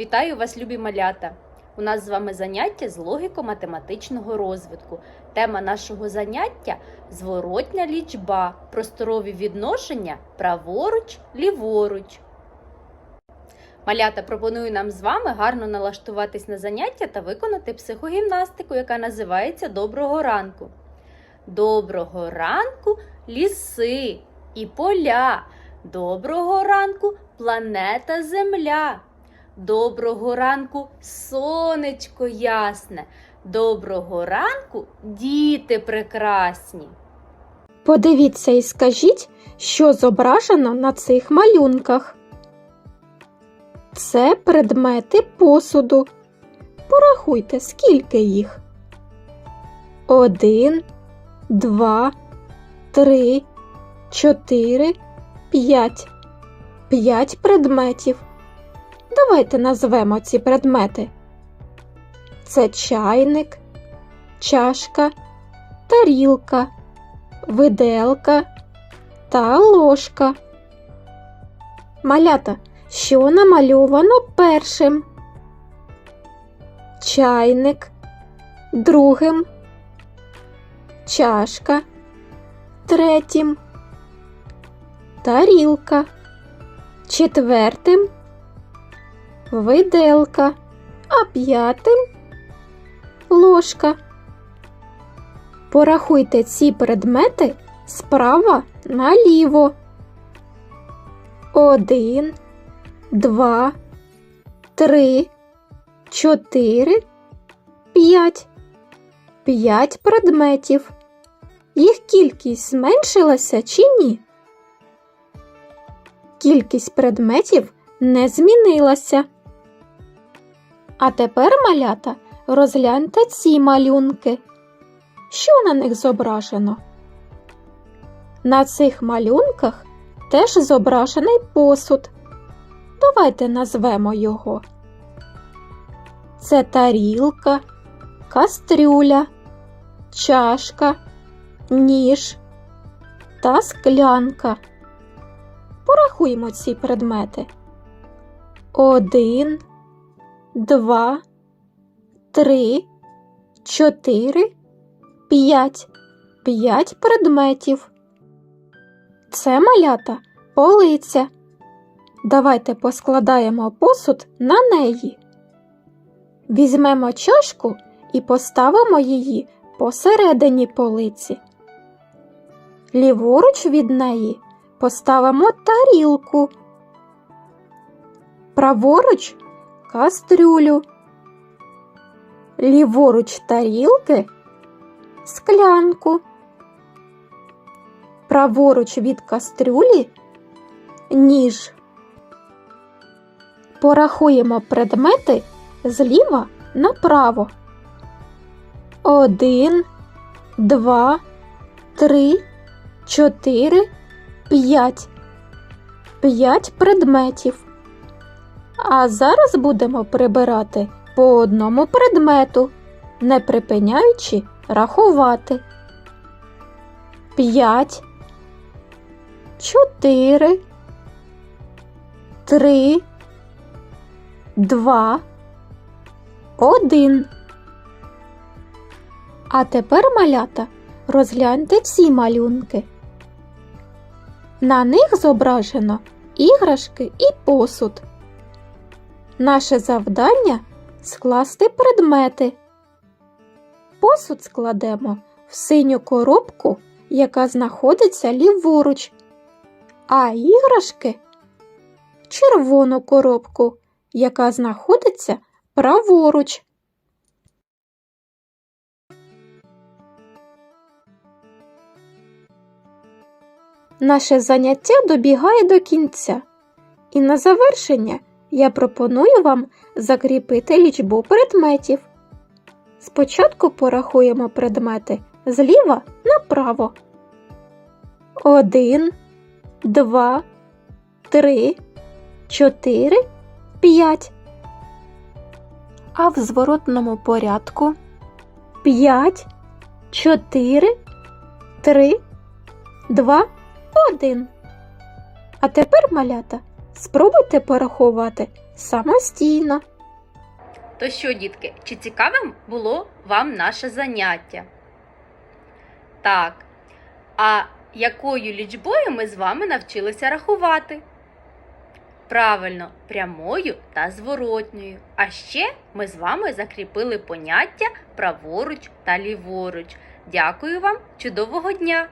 Вітаю вас, любі малята! У нас з вами заняття з логіко-математичного розвитку. Тема нашого заняття зворотня лічба, просторові відношення праворуч, ліворуч. Малята пропоную нам з вами гарно налаштуватись на заняття та виконати психогімнастику, яка називається Доброго ранку. Доброго ранку, ліси і поля. Доброго ранку, планета Земля. Доброго ранку, сонечко ясне. Доброго ранку, діти прекрасні. Подивіться і скажіть, що зображено на цих малюнках. Це предмети посуду. Порахуйте, скільки їх. Один, два, три, чотири, п'ять. П'ять предметів. Давайте назвемо ці предмети. Це чайник, чашка, тарілка, виделка та ложка. Малята, що намальовано першим? Чайник, другим, чашка, третім, тарілка, четвертим, виделка, а п'ятим ложка. Порахуйте ці предмети справа наліво. Один, два, три, чотири, п'ять. П'ять предметів. Їх кількість зменшилася чи ні? Кількість предметів не змінилася. А тепер, малята, розгляньте ці малюнки. Що на них зображено? На цих малюнках теж зображений посуд. Давайте назвемо його. Це тарілка, кастрюля, чашка, ніж та склянка. Порахуємо ці предмети. Один, два, три, чотири, п'ять. П'ять предметів. Це малята полиця. Давайте поскладаємо посуд на неї. Візьмемо чашку і поставимо її посередині полиці. Ліворуч від неї поставимо тарілку. Праворуч кастрюлю. Ліворуч тарілки склянку. Праворуч від кастрюлі ніж. Порахуємо предмети зліва направо. Один, два, три, чотири, п'ять. П'ять предметів. А зараз будемо прибирати по одному предмету, не припиняючи рахувати. П'ять, чотири, три, два, один. А тепер, малята, розгляньте ці малюнки. На них зображено іграшки і посуд. Наше завдання скласти предмети. Посуд складемо в синю коробку, яка знаходиться ліворуч, а іграшки в червону коробку, яка знаходиться праворуч. Наше заняття добігає до кінця, і на завершення я пропоную вам закріпити лічбу предметів. Спочатку порахуємо предмети зліва направо. Один, два, три, чотири, п'ять. А в зворотному порядку п'ять, чотири, три, два, один. А тепер, малята, спробуйте порахувати самостійно. То що, дітки, чи цікавим було вам наше заняття? Так. А якою лічбою ми з вами навчилися рахувати? Правильно, прямою та зворотньою. А ще ми з вами закріпили поняття праворуч та ліворуч. Дякую вам, чудового дня!